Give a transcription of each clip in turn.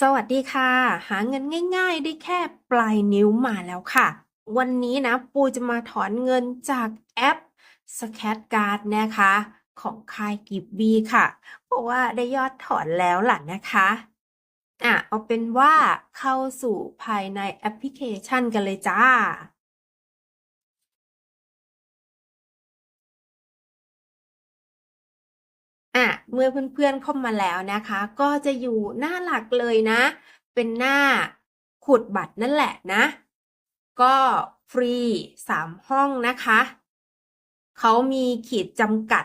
สวัสดีค่ะ หาเงินง่ายๆ ได้แค่ปลายนิ้วมาแล้วค่ะ วันนี้นะปูจะมาถอนเงินจากแอป s c a t Card นะคะ ของค่ายกิบบีค่ะ เพราะว่าได้ยอดถอนแล้วล่ะนะคะอะเอาเป็นว่าเข้าสู่ภายในแอปพลิเคชันกันเลยจ้า อะเมื่อเพื่อนๆเข้ามาแล้วนะคะ ก็จะอยู่หน้าหลักเลยนะ เป็นหน้าขุดบัตรนั่นแหละนะ ก็ฟรีสามห้องนะคะ เขามีขีดจำกัด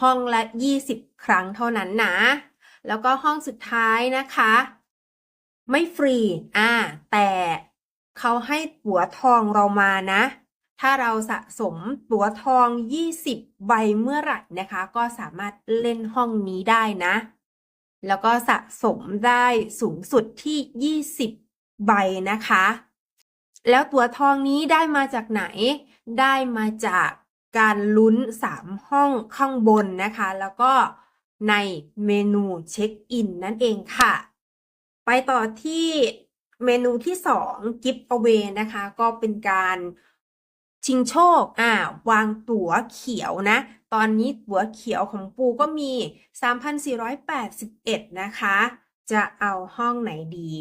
ห้องละ 20 ครั้งเท่านั้นนะ แล้วก็ห้องสุดท้ายนะคะ ไม่ฟรี อ่า แต่เขาให้ตั๋วทองเรามานะ ถ้าเราสะสมตั๋วทอง 20 ใบเมื่อไหร่นะคะ ก็สามารถเล่นห้องนี้ได้นะ แล้วก็สะสมได้สูงสุดที่ 20 ใบนะคะ แล้วตั๋วทองนี้ได้มาจากไหน ได้มาจากการลุ้น 3 ห้องข้างบนนะคะ แล้วก็ในเมนูเช็คอินนั่นเองค่ะ ไปต่อที่เมนูที่ 2 Gift Away นะคะ ก็เป็นการ ชิงโชค อ่า วางตั๋วเขียวนะ ตอนนี้ตั๋วเขียวของปูก็มี 3,481 นะคะ จะเอาห้องไหนดี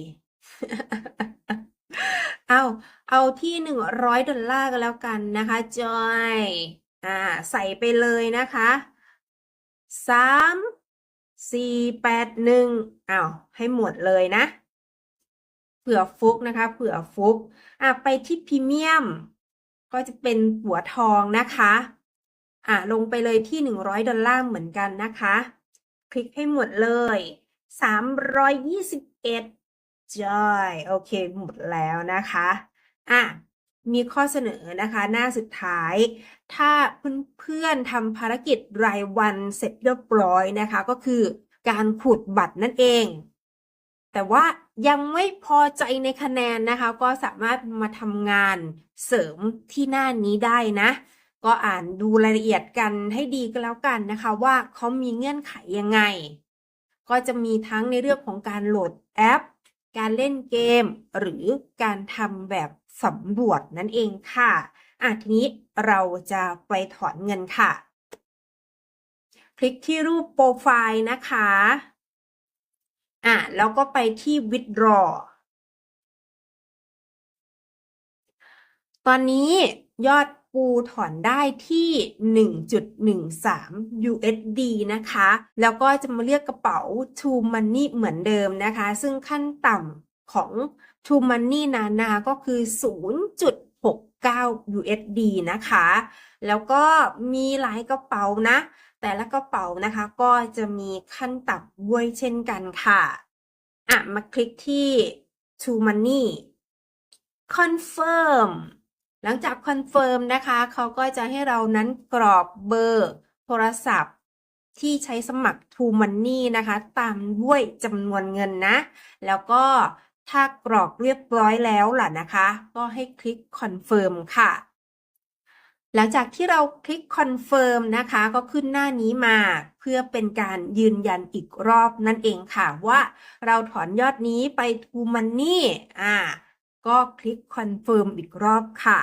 เอา เอาที่หนึ่งร้อยดอลลาร์ก็แล้วกันนะคะจอย อ่า ใส่ไปเลยนะคะสามสี่แปดหนึ่งเอาให้หมดเลยนะ เผื่อฟุกนะคะ เผื่อฟุก อะ ไปที่พรีเมียม ก็จะเป็นหัวทองนะคะอะลงไปเลยที่หนึ่งร้อยดอลลาร์เหมือนกันนะคะ คลิกให้หมดเลยสามร้อยยี่สิบเอ็ดจอยโอเค หมดแล้วนะคะอะมีข้อเสนอนะคะ หน้าสุดท้าย ถ้าเพื่อนๆทำภารกิจรายวันเสร็จเรียบร้อยนะคะ ก็คือการขูดบัตรนั่นเอง แต่ว่ายังไม่พอใจในคะแนนนะคะ ก็สามารถมาทำงานเสริมที่หน้านี้ได้นะ ก็อ่านดูรายละเอียดกันให้ดีก็แล้วกันนะคะ ว่าเขามีเงื่อนไขยังไง ก็จะมีทั้งในเรื่องของการโหลดแอป การเล่นเกม หรือการทำแบบสำรวจนั่นเองค่ะอะทีนี้เราจะไปถอนเงินค่ะ คลิกที่รูปโปรไฟล์นะคะ อะแล้วก็ไปที่ withdraw ตอนนี้ยอดปูถอนได้ที่ 1.13 USD นะคะ แล้วก็จะมาเรียกกระเป๋า True Money เหมือนเดิมนะคะ ซึ่งขั้นต่ำของ True Money นานาก็คือ 0.69 USD นะคะ แล้วก็มีหลายกระเป๋านะ แต่ละกระเป๋านะคะก็จะมีขั้นต่ำด้วยเช่นกันค่ะ อะ มาคลิกที่ True Money Confirm หลังจากคอนเฟิร์มนะคะเขาก็จะให้เรานั้นกรอกเบอร์โทรศัพท์ที่ใช้สมัคร True Money นะคะ ตามด้วยจำนวนเงินนะ แล้วก็ถ้ากรอกเรียบร้อยแล้วล่ะนะคะ ก็ให้คลิกคอนเฟิร์มค่ะ หลังจากที่เราคลิกคอนเฟิร์มนะคะ ก็ขึ้นหน้านี้มา เพื่อเป็นการยืนยันอีกรอบนั่นเองค่ะว่าเราถอนยอดนี้ไป True Money อ่าก็คลิกคอนเฟิร์มอีกรอบค่ะ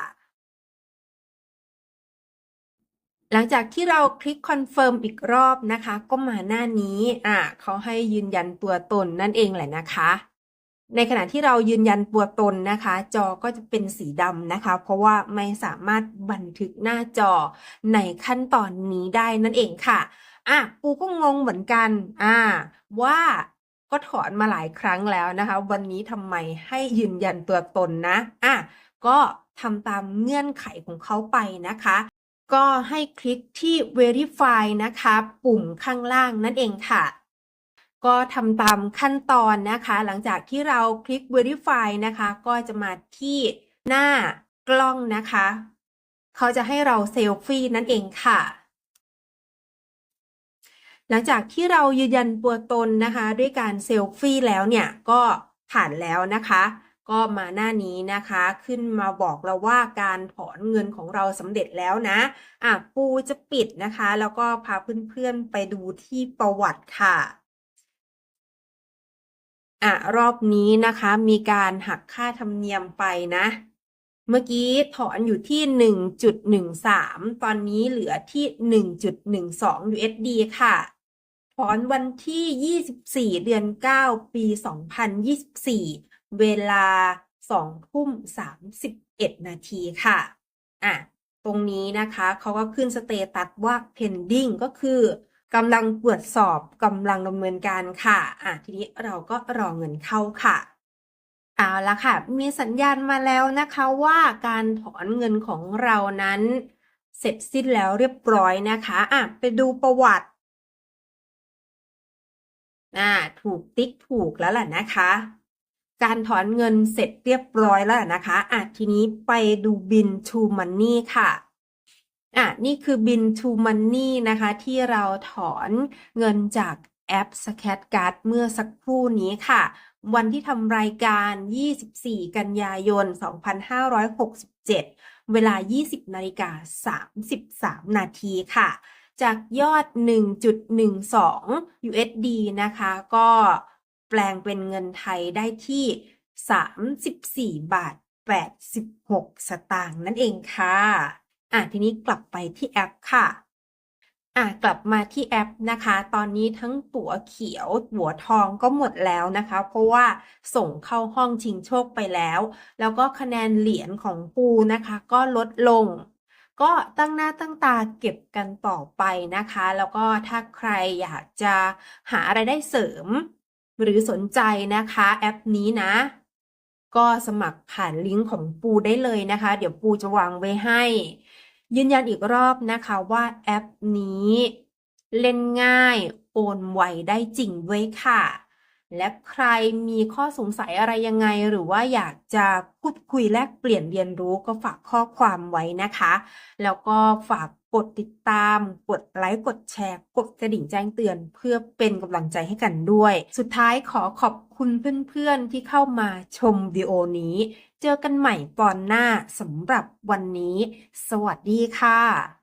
หลังจากที่เราคลิกคอนเฟิร์มอีกรอบนะคะ ก็มาหน้านี้อ่าเขาให้ยืนยันตัวตนนั่นเองแหละนะคะ ในขณะที่เรายืนยันตัวตนนะคะ จอก็จะเป็นสีดำนะคะ เพราะว่าไม่สามารถบันทึกหน้าจอในขั้นตอนนี้ได้นั่นเองค่ะอะปูก็งงเหมือนกันอ่าว่าก็ถอนมาหลายครั้งแล้วนะคะ วันนี้ทำไมให้ยืนยันตัวตนนะอะก็ทำตามเงื่อนไขของเขาไปนะคะ ก็ให้คลิกที่ verify นะคะ ปุ่มข้างล่างนั่นเองค่ะ ก็ทำตามขั้นตอนนะคะ หลังจากที่เราคลิก verify นะคะ ก็จะมาที่หน้ากล้องนะคะ เขาจะให้เราเซลฟี่นั่นเองค่ะ หลังจากที่เรายืนยันตัวตนนะคะ ด้วยการเซลฟี่แล้วเนี่ย ก็ผ่านแล้วนะคะ ก็มาหน้านี้นะคะ ขึ้นมาบอกเราว่าการถอนเงินของเราสำเร็จแล้วนะ อะปูจะปิดนะคะ แล้วก็พาเพื่อนๆไปดูที่ประวัติค่ะ อะรอบนี้นะคะมีการหักค่าธรรมเนียมไปนะ เมื่อกี้ถอนอยู่ที่หนึ่งจุดหนึ่งสามตอนนี้เหลือที่หนึ่งจุดหนึ่งสอง USD ค่ะ ถอนวันที่ยี่สิบสี่เดือนเก้าปีสองพันยี่สิบสี่เวลาสองทุ่มสามสิบเอ็ดนาทีค่ะ อะ ตรงนี้นะคะเขาก็ขึ้นสเตตัสว่า pending ก็คือ กำลังตรวจสอบกำลังดำเนินการค่ะอะทีนี้เราก็รอเงินเข้าค่ะเอาละค่ะ มีสัญญาณมาแล้วนะคะว่าการถอนเงินของเรานั้นเสร็จสิ้นแล้วเรียบร้อยนะคะอะไปดูประวัติอ่าถูกติ๊กถูกแล้วแหละนะคะ การถอนเงินเสร็จเรียบร้อยแล้วนะคะอะทีนี้ไปดูบิน to money ค่ะ อะนี่คือบิน to money นะคะ ที่เราถอนเงินจากแอป Scatcard เมื่อสักครู่นี้ค่ะ วันที่ทำรายการ 24 กันยายน 2567 เวลา 20นาฬิกา33 นาทีค่ะ จากยอด 1.12 USD นะคะ ก็แปลงเป็นเงินไทยได้ที่ 34 บาท 86 สตางค์นั่นเองค่ะ อะทีนี้กลับไปที่แอปค่ะอะกลับมาที่แอปนะคะ ตอนนี้ทั้งตั๋วเขียว ตั๋วทองก็หมดแล้วนะคะ เพราะว่าส่งเข้าห้องชิงโชคไปแล้ว แล้วก็คะแนนเหรียญของปูนะคะ ก็ลดลง ก็ตั้งหน้าตั้งตาเก็บกันต่อไปนะคะ แล้วก็ถ้าใครอยากจะหาอะไรได้เสริม หรือสนใจนะคะแอปนี้นะ ก็สมัครผ่านลิงก์ของปูได้เลยนะคะ เดี๋ยวปูจะวางไว้ให้ ยืนยันอีกรอบนะคะว่าแอปนี้ เล่นง่ายโอนไวได้จริงด้วยค่ะ และใครมีข้อสงสัยอะไรยังไง หรือว่าอยากจะพูดคุยแลกเปลี่ยนเรียนรู้ก็ฝากข้อความไว้นะคะ แล้วก็ฝาก กดติดตาม กดไลค์กดแชร์ กดกระดิ่งแจ้งเตือน เพื่อเป็นกำลังใจให้กันด้วย สุดท้ายขอขอบคุณเพื่อนๆที่เข้ามาชมวิดีโอนี้ เจอกันใหม่ตอนหน้าสำหรับวันนี้ สวัสดีค่ะ